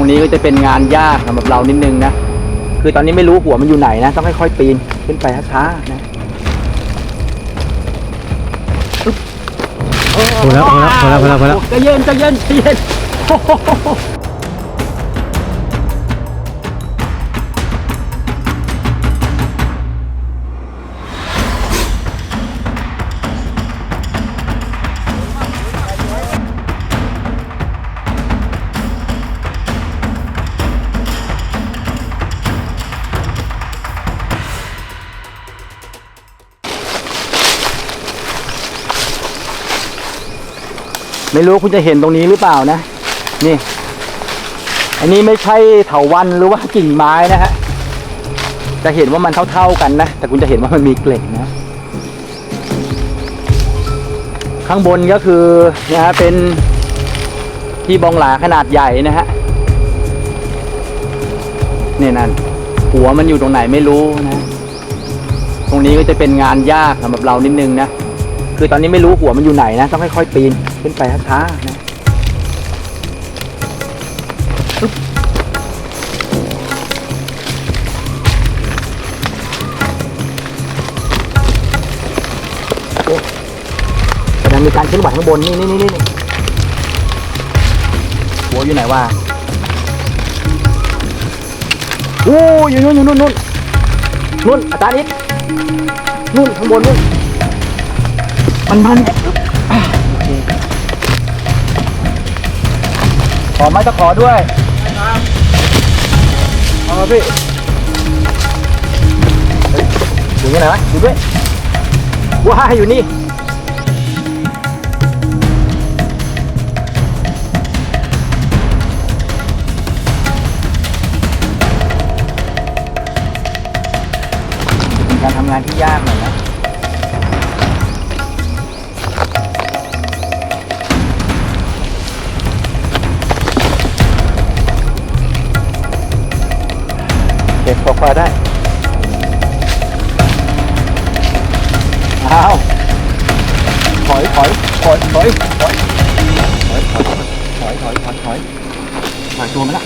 รงนี้ก็จะเป็นงานยากสำหรับเรานิดนึงนะ คือตอนนี้ไม่รู้หัวมันอยู่ไหนนะ ต้องค่อยๆปีนขึ้นไปช้าๆนะพอแล้วพอแล้วพอแล้วพอแล้วพอแล้ว ใจะเย็นใจะเย็นใจะเย็น ไม่รู้คุณจะเห็นตรงนี้หรือเปล่านะ นี่ อันนี้ไม่ใช่เถาวันหรือว่ากิ่งไม้นะฮะ จะเห็นว่ามันเท่าๆกันนะ แต่คุณจะเห็นว่ามันมีเกล็ดนะ ข้างบนก็คือนี่ยฮะเป็นที่บองหลาขนาดใหญ่นะฮะนี่นั่นหัวมันอยู่ตรงไหนไม่รู้นะ ตรงนี้ก็จะเป็นงานยากสำหรับเรานิดนึงนะ คือตอนนี้ไม่รู้หัวมันอยู่ไหนนะ ต้องค่อยๆปีน ขึ้นไปช้าๆนะโอ้แสดงมีการเคลื่อนไหวข้างบน นี่นี่นี่นี่หัวอยู่ไหนวะโอ้ยอยู่นู่นอยู่นู่นนู่นนู่นอาจารย์อิทนู่นข้างบนนู่นมันมัน ขอไม้ตะขอด้วยเอามาพี่อยู่นี่ไหนวะอยู่ด้วยว้าอยู่นี่การทำงานที่ยากหน่อยนะ เก็บควาได้ อ้าว ถอยถอยถอยถอยถอยถอยถอยถอยถอยถอยถอยถอยตัวมันละ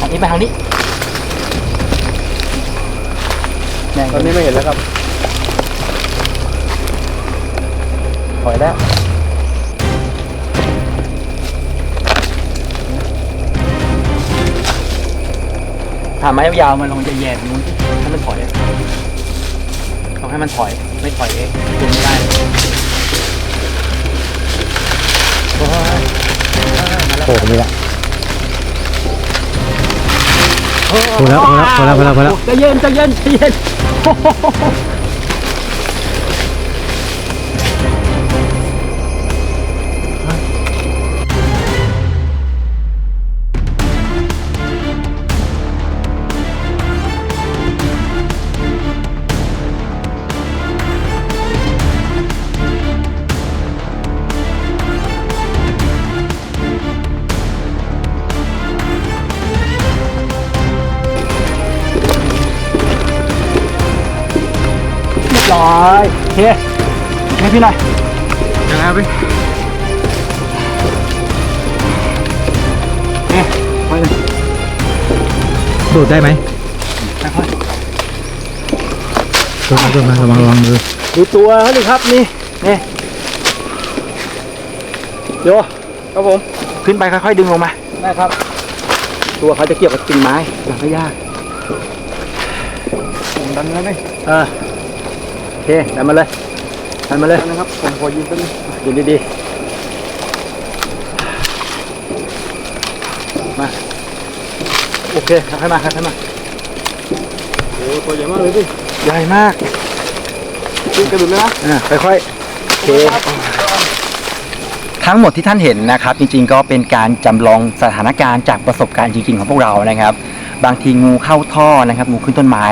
ทางนี้ไปทางนี้แม่งตอนนี้ไม่เห็นแล้วครับ ถอยแล้ว ถามไม้ยาวๆมันลงจะแย่ตรงนู้นสิให้มันถอยอะต้องให้มันถอย ไม่ถอยเองดึงไม่ได้โอ้ยมาแล้วโผล่นี่แหละพอแล้วพอแล้วพอแล้วพอแล้วพอแล้วใจะเย็นใจะเย็นใจะเย็น รียบร้อยโอเคให้พี่หน่อยยังไงพี่นี่ไปเลยโดดได้ไหมค่อยโดดมาโดดมาระวังระวังมือๆดูตัวเขาดิครับนี่นี่โยครับผม ขึ้นไปค่อยๆดึงลงมา ได้ครับ ตัวเขาจะเกี่ยวกับกิ่งไม้มันไม่ยากผมดันแล้วไหมเออโอ เคดันมาเลยดันมาเลยนะครับ ผมขอยืนแป๊บนึงยืนดีๆ มา โอเคค่อยๆมาค่อยๆมา โอ้ตัวใหญ่มากเลยพี่ ใหญ่มากพี่กระดุนเลยนะอ่าค่อยๆ โอเค ทั้งหมดที่ท่านเห็นนะครับ จริงๆ ก็เป็นการจำลองสถานการณ์จากประสบการณ์จริงๆ ของพวกเรานะครับ บางทีงูเข้าท่อนะครับ งูขึ้นต้นไม้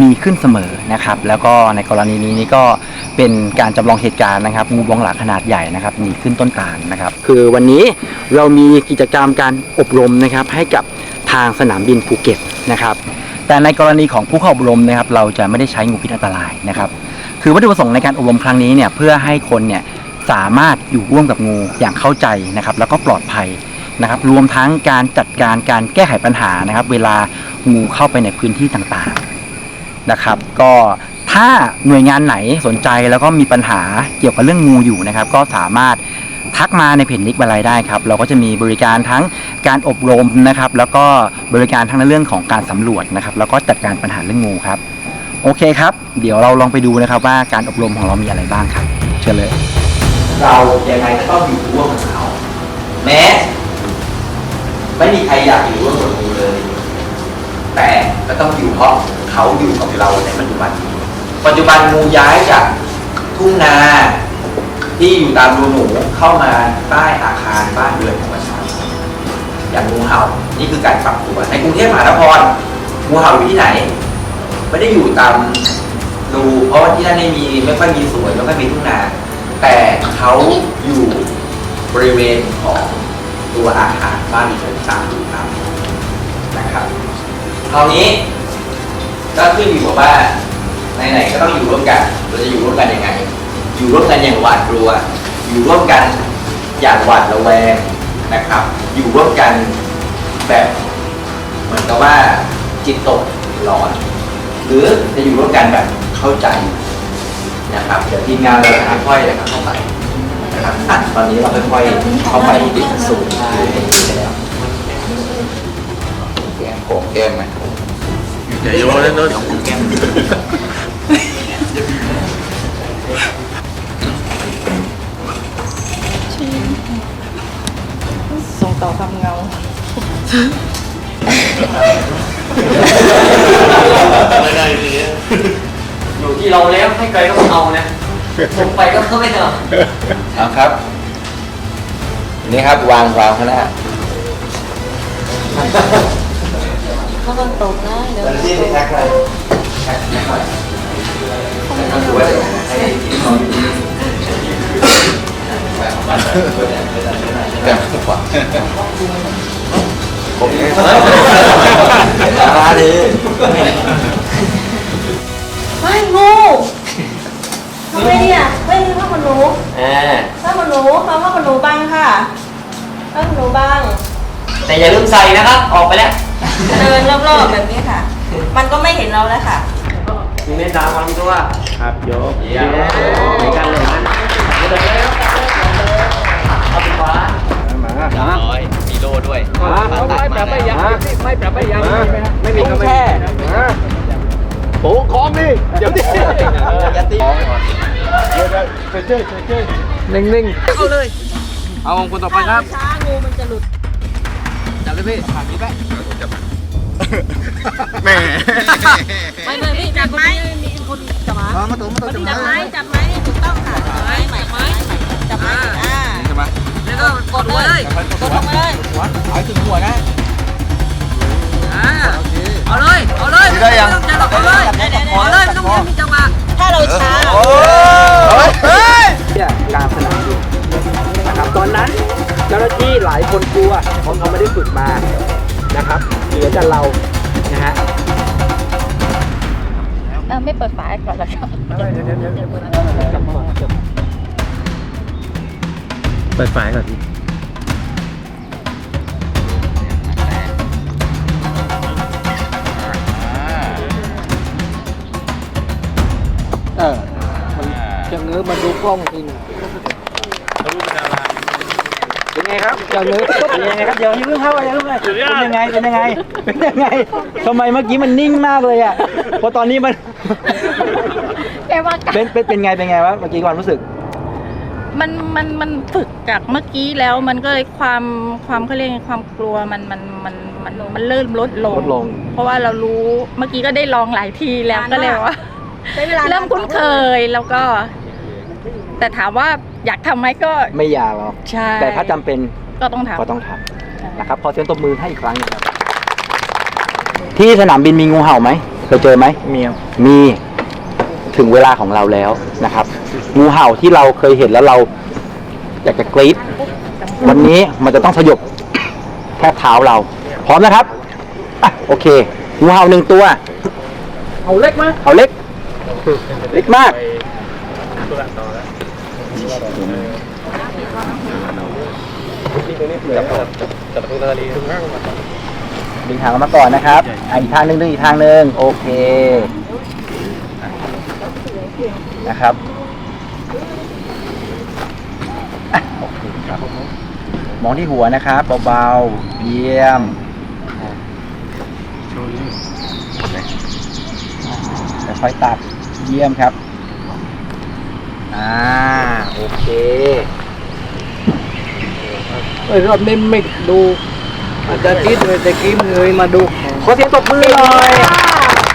มีขึ้นเสมอนะครับ แล้วก็ในกรณีนี้นี่ก็เป็นการจำลองเหตุการณ์นะครับ งูบองหลาขนาดใหญ่นะครับมีขึ้นต้นตาลนะครับ คือวันนี้เรามีกิจกรรมการอบรมนะครับ ให้กับทางสนามบินภูเก็ตนะครับ แต่ในกรณีของผู้เข้าอบรมนะครับ เราจะไม่ได้ใช้งูพิษอันตรายนะครับ คือวัตถุประสงค์ในการอบรมครั้งนี้เนี่ยเพื่อให้คนเนี่ยสามารถอยู่ร่วมกับงูอย่างเข้าใจนะครับ แล้วก็ปลอดภัย นะครับ รวมทั้งการจัดการการแก้ไขปัญหานะครับ เวลางูเข้าไปในพื้นที่ต่างๆนะครับ ก็ถ้าหน่วยงานไหนสนใจแล้วก็มีปัญหาเกี่ยวกับเรื่องงูอยู่นะครับ ก็สามารถทักมาในเพจนิกบาลายได้ครับ เราก็จะมีบริการทั้งการอบรมนะครับ แล้วก็บริการทั้งในเรื่องของการสำรวจนะครับ แล้วก็จัดการปัญหาเรื่องงูครับ โอเคครับ เดี๋ยวเราลองไปดูนะครับว่าการอบรมของเรามีอะไรบ้างครับ เชิญเลย เรายังไงก็ต้องอยู่ร่วมกับเขาแม้ ไม่มีใครอยากอยู่ร่วมกับงูเลย แต่ก็ต้องอยู่เพราะเขาอยู่กับเราในปัจจุบันนี้ปัจจุบันงูย้ายจากทุ่งนาที่อยู่ตามรูหนูเข้ามาใต้อาคารบ้านเรือนของประชาชนอย่างงูเห่านี่คือการปรับตัวในกรุงเทพมหานครงูเห่าอยู่ที่ไหน ไม่ได้อยู่ตามรูเพราะว่าที่นั่นไม่มีไม่ค่อยมีสวนไม่ค่อยมีทุ่งนา แต่เขาอยู่บริเวณของ ตัวอาคารบ้านเรือนตามรูตามนะครับคราวนี้ก็ขึ้นอยู่กับว่าไหนๆก็ต้องอยู่ร่วมกัน เราจะอยู่ร่วมกันยังไง อยู่ร่วมกันอย่างหวาดกลัว อยู่ร่วมกันอย่างหวาดระแวงนะครับ อยู่ร่วมกันแบบเหมือนกับว่าจิตตกหลอน หรือจะอยู่ร่วมกันแบบเข้าใจนะครับ เดี๋ยวทีมงานเราจะค่อยๆนะครับเข้าไป นะครับอะตอนนี้เราค่อยๆเข้าไปติดสูงอยู่ในที่ไปแล้วแก้มโขงแก้มไหมอย่าโยนเลยเนอะแก้มส่งต่อความเงาไม่ได้ทีนี้อยู่ที่เราแล้วให้ไกลก็ไม่เอานะผมไปก็ไม่เอา เอาครับ นี่ครับวางวางข้างหน้าเขาต้องตกนะเดี๋ยวตอนที่แท็กเลยแท็กไม่ค่อยต้องดูว่าจะให้ที่เขาอยู่ที่แต่ขวาผมเองมาดิไม่งูทำไมเนี่ยไม่มีผ้า ขนหนูอ่าผ้าขนหนูเอาผ้าขนหนูบังค่ะผ้าขนหนูบังแต่อย่าลืมใส่นะครับ ออกไปแล้วเดินรอบๆแบบนี้ค่ะ มันก็ไม่เห็นเราแล้วค่ะมีเมตตาความตัวครับโยกเดี๋ยวในการเลยนั้นเดินเลยเอาไปขวามาร้อยมีโลด้วยไม่ปรับไม่ยังไม่ปรับไม่ยังไม่มีแค่โอ้คล้องดิเดี๋ยวดิอย่าตี เดี๋ยวเฉยเฉยเฉยนิ่งเอาเลย เอาของคุณต่อไปครับช้างูมันจะหลุด จับเลยพี่ผ่านนี้ไปแม่ ไม่ไม่พี่จับไม้มีคนจับไม้มาตุ้มาตุ้มจับไม้จับไม้นี่ถูกต้องค่ะจับไม้จับไม้จับไม้อ่าแล้วก็กดหัวเลยกดลงมาเลยเอาถึงหัวนะเอาเลย เอาเลยไม่ต้องจับหรอกเอาเลยเอาเลยไม่ต้องมีจังหวะถ้าเราช้า อนนั้นเจ้าหน้าที่หลายคนกลัวเพราะเขาไม่ได้ฝึกมานะครับเหลือแต่เรานะฮะเออไม่เปิดฝาก่อนละครับเปิดไฟก่อนพี่เออมันจะเงื้อมาดูกล้องทีนึง เป็นไงครับเจอเลยเป็นยังไงครับเดี๋ยวอย่าเพิ่งเข้าไปอย่าเพิ่งเข้าไปเป็นยังไงเป็นยังไงเป็นยังไงทำไมเมื่อกี้มันนิ่งมากเลยอะเพราะตอนนี้มันแกว่าเป็นเป็นเป็นไงเป็นไงวะเมื่อกี้ความรู้สึก มันมันมันฝึกจากเมื่อกี้แล้วมันก็เลยความความเขาเรียกไงความกลัวมันมันมันมันมันเริ่มลดลง ลดลง เพราะว่าเรารู้เมื่อกี้ก็ได้ลองหลายทีแล้วก็เลยว่า ใช้เวลาเริ่มคุ้นเคยแล้วก็ แต่ถามว่า อยากทำไหมก็ไม่อยากหรอกใช่แต่ถ้าจำเป็นก็ต้องทำก็ต้องทำนะครับขอเสียงตบมือให้อีกครั้งหนึงครับ ที่สนามบินมีงูเห่าไหมเคยเจอไหม มีมีถึงเวลาของเราแล้วนะครับ งูเห่าที่เราเคยเห็นแล้วเราอยากจะกรี๊ดวันนี้มันจะต้องสยบแค่เท้าเรา พร้อมนะครับอะโอเคงูเห่าหนึ่งตัวเอาเล็กมั้ยเห่าเล็ก เล็กมาก ดึงหางออกมาก่อนนะครับอะอีกทางหนึงดึงอีกทางหนึงโอเคนะครับอะโอเคครับ มองที่หัวนะครับเบาๆเยี่ยมค่อยๆตัดเยี่ยมครับ อ่าโอเคเอ้ยรอบนี้ไม่ดูอาจจะติดเลยแต่กี้เงยมาดูขอเสียงตบมือหน่อย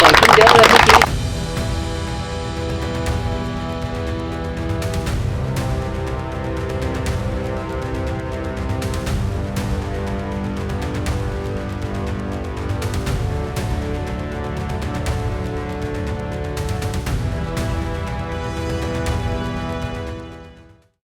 ต่อขึ้นเยอะเลยเมื่อกี้